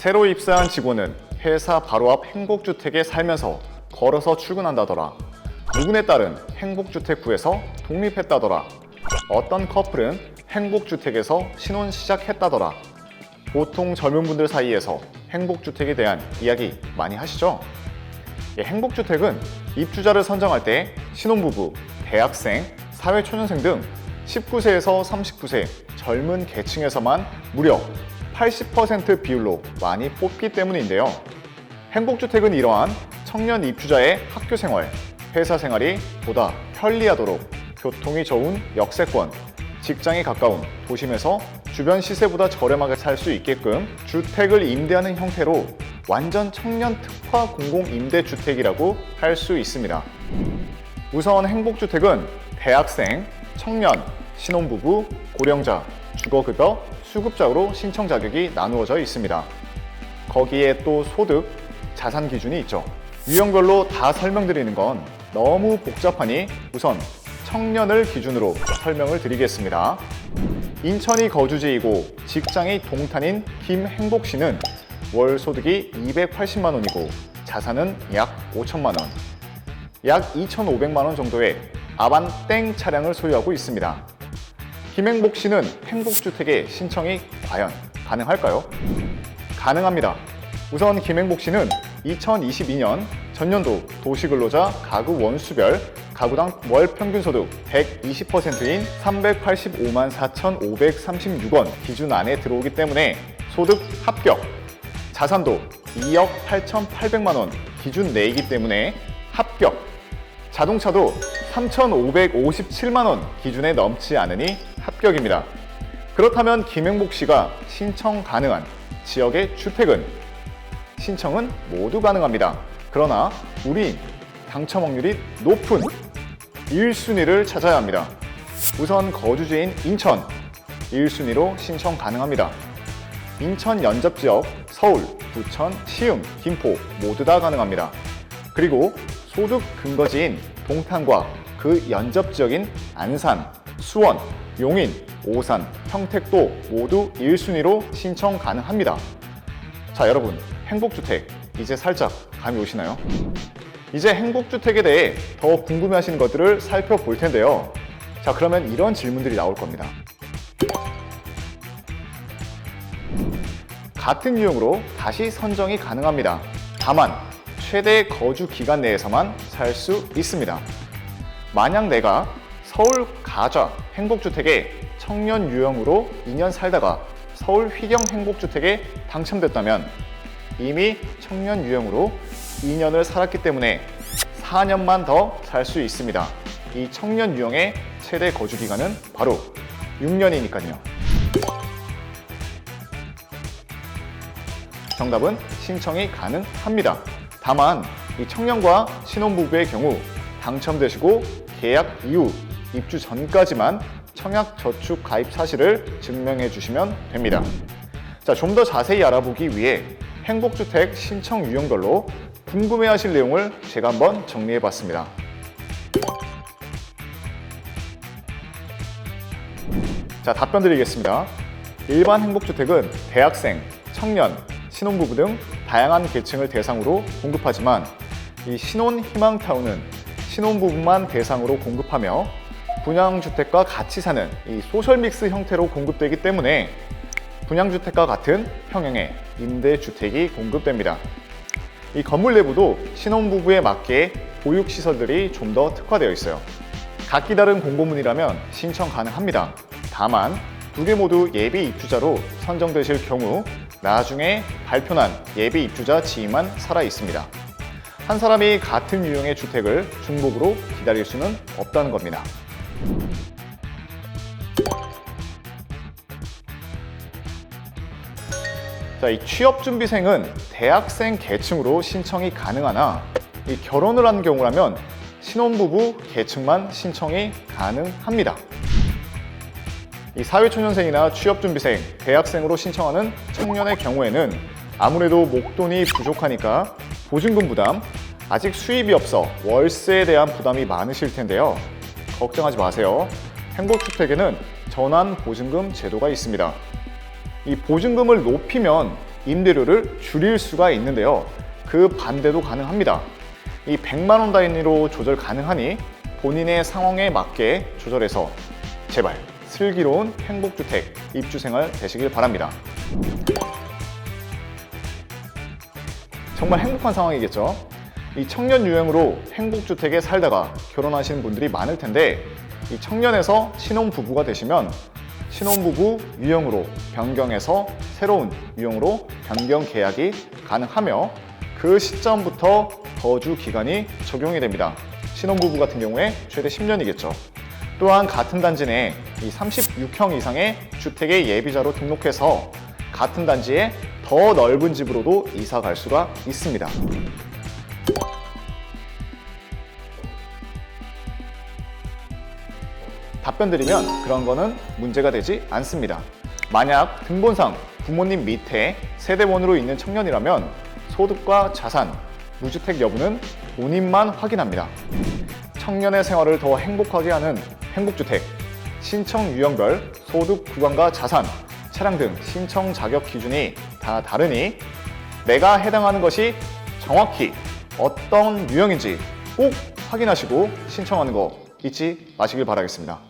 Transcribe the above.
새로 입사한 직원은 회사 바로 앞 행복주택에 살면서 걸어서 출근한다더라. 누구네 딸은 행복주택 구에서 독립했다더라. 어떤 커플은 행복주택에서 신혼 시작했다더라. 보통 젊은 분들 사이에서 행복주택에 대한 이야기 많이 하시죠? 예, 행복주택은 입주자를 선정할 때 신혼부부, 대학생, 사회초년생 등 19세에서 39세 젊은 계층에서만 무려 80% 비율로 많이 뽑기 때문인데요. 행복주택은 이러한 청년 입주자의 학교 생활, 회사 생활이 보다 편리하도록 교통이 좋은 역세권, 직장이 가까운 도심에서 주변 시세보다 저렴하게 살 수 있게끔 주택을 임대하는 형태로 완전 청년 특화 공공 임대 주택이라고 할 수 있습니다. 우선 행복주택은 대학생, 청년, 신혼부부, 고령자, 주거급여, 수급자로 신청 자격이 나누어져 있습니다. 거기에 또 소득, 자산 기준이 있죠. 유형별로 다 설명드리는 건 너무 복잡하니 우선 청년을 기준으로 설명을 드리겠습니다. 인천이 거주지이고 직장이 동탄인 김행복 씨는 월 소득이 280만 원이고 자산은 약 5천만 원, 약 2,500만 원 정도의 아반 땡 차량을 소유하고 있습니다. 김행복 씨는 행복주택에 신청이 과연 가능할까요? 가능합니다. 우선 김행복 씨는 2022년 전년도 도시근로자 가구 원수별 가구당 월 평균 소득 120%인 385만 4,536원 기준 안에 들어오기 때문에 소득 합격. 자산도 2억 8,800만 원 기준 내이기 때문에 합격. 자동차도 3,557만 원 기준에 넘지 않으니 합격입니다. 그렇다면 김행복 씨가 신청 가능한 지역의 주택은 신청은 모두 가능합니다. 그러나 우리 당첨 확률이 높은 1순위를 찾아야 합니다. 우선 거주지인 인천 1순위로 신청 가능합니다. 인천 연접 지역 서울, 부천, 시흥, 김포 모두 다 가능합니다. 그리고 소득 근거지인 동탄과 그 연접 지역인 안산, 수원, 용인, 오산, 평택도 모두 1순위로 신청 가능합니다. 자, 여러분, 행복주택 이제 살짝 감이 오시나요? 이제 행복주택에 대해 더 궁금해 하시는 것들을 살펴볼 텐데요. 자, 그러면 이런 질문들이 나올 겁니다. 같은 유형으로 다시 선정이 가능합니다. 다만 최대 거주 기간 내에서만 살 수 있습니다. 만약 내가 서울 가좌 행복주택에 청년 유형으로 2년 살다가 서울 휘경 행복주택에 당첨됐다면 이미 청년 유형으로 2년을 살았기 때문에 4년만 더 살 수 있습니다. 이 청년 유형의 최대 거주 기간은 바로 6년이니까요. 정답은 신청이 가능합니다. 다만 이 청년과 신혼부부의 경우 당첨되시고 계약 이후 입주 전까지만 청약 저축 가입 사실을 증명해 주시면 됩니다. 자, 좀 더 자세히 알아보기 위해 행복주택 신청 유형별로 궁금해하실 내용을 제가 한번 정리해 봤습니다. 자, 답변 드리겠습니다. 일반 행복주택은 대학생, 청년, 신혼부부 등 다양한 계층을 대상으로 공급하지만 이 신혼 희망타운은 신혼부부만 대상으로 공급하며 분양주택과 같이 사는 이 소셜믹스 형태로 공급되기 때문에 분양주택과 같은 평형의 임대주택이 공급됩니다. 이 건물 내부도 신혼부부에 맞게 보육시설들이 좀 더 특화되어 있어요. 각기 다른 공고문이라면 신청 가능합니다. 다만 두 개 모두 예비 입주자로 선정되실 경우 나중에 발표난 예비 입주자 지위만 살아 있습니다. 한 사람이 같은 유형의 주택을 중복으로 기다릴 수는 없다는 겁니다. 자, 이 취업준비생은 대학생 계층으로 신청이 가능하나 이 결혼을 한 경우라면 신혼부부 계층만 신청이 가능합니다. 이 사회초년생이나 취업준비생, 대학생으로 신청하는 청년의 경우에는 아무래도 목돈이 부족하니까 보증금 부담, 아직 수입이 없어 월세에 대한 부담이 많으실 텐데요. 걱정하지 마세요. 행복주택에는 전환 보증금 제도가 있습니다. 이 보증금을 높이면 임대료를 줄일 수가 있는데요. 그 반대도 가능합니다. 이 100만 원 단위로 조절 가능하니 본인의 상황에 맞게 조절해서 제발 슬기로운 행복주택 입주 생활 되시길 바랍니다. 정말 행복한 상황이겠죠? 이 청년 유형으로 행복주택에 살다가 결혼하시는 분들이 많을 텐데 이 청년에서 신혼부부가 되시면 신혼부부 유형으로 변경해서 새로운 유형으로 변경 계약이 가능하며 그 시점부터 거주 기간이 적용이 됩니다. 신혼부부 같은 경우에 최대 10년이겠죠. 또한 같은 단지 내에 이 36형 이상의 주택의 예비자로 등록해서 같은 단지에 더 넓은 집으로도 이사 갈 수가 있습니다. 답변 드리면 그런 거는 문제가 되지 않습니다. 만약 등본상 부모님 밑에 세대원으로 있는 청년이라면 소득과 자산, 무주택 여부는 본인만 확인합니다. 청년의 생활을 더 행복하게 하는 행복주택, 신청 유형별, 소득 구간과 자산, 차량 등 신청 자격 기준이 다 다르니 내가 해당하는 것이 정확히 어떤 유형인지 꼭 확인하시고 신청하는 거 잊지 마시길 바라겠습니다.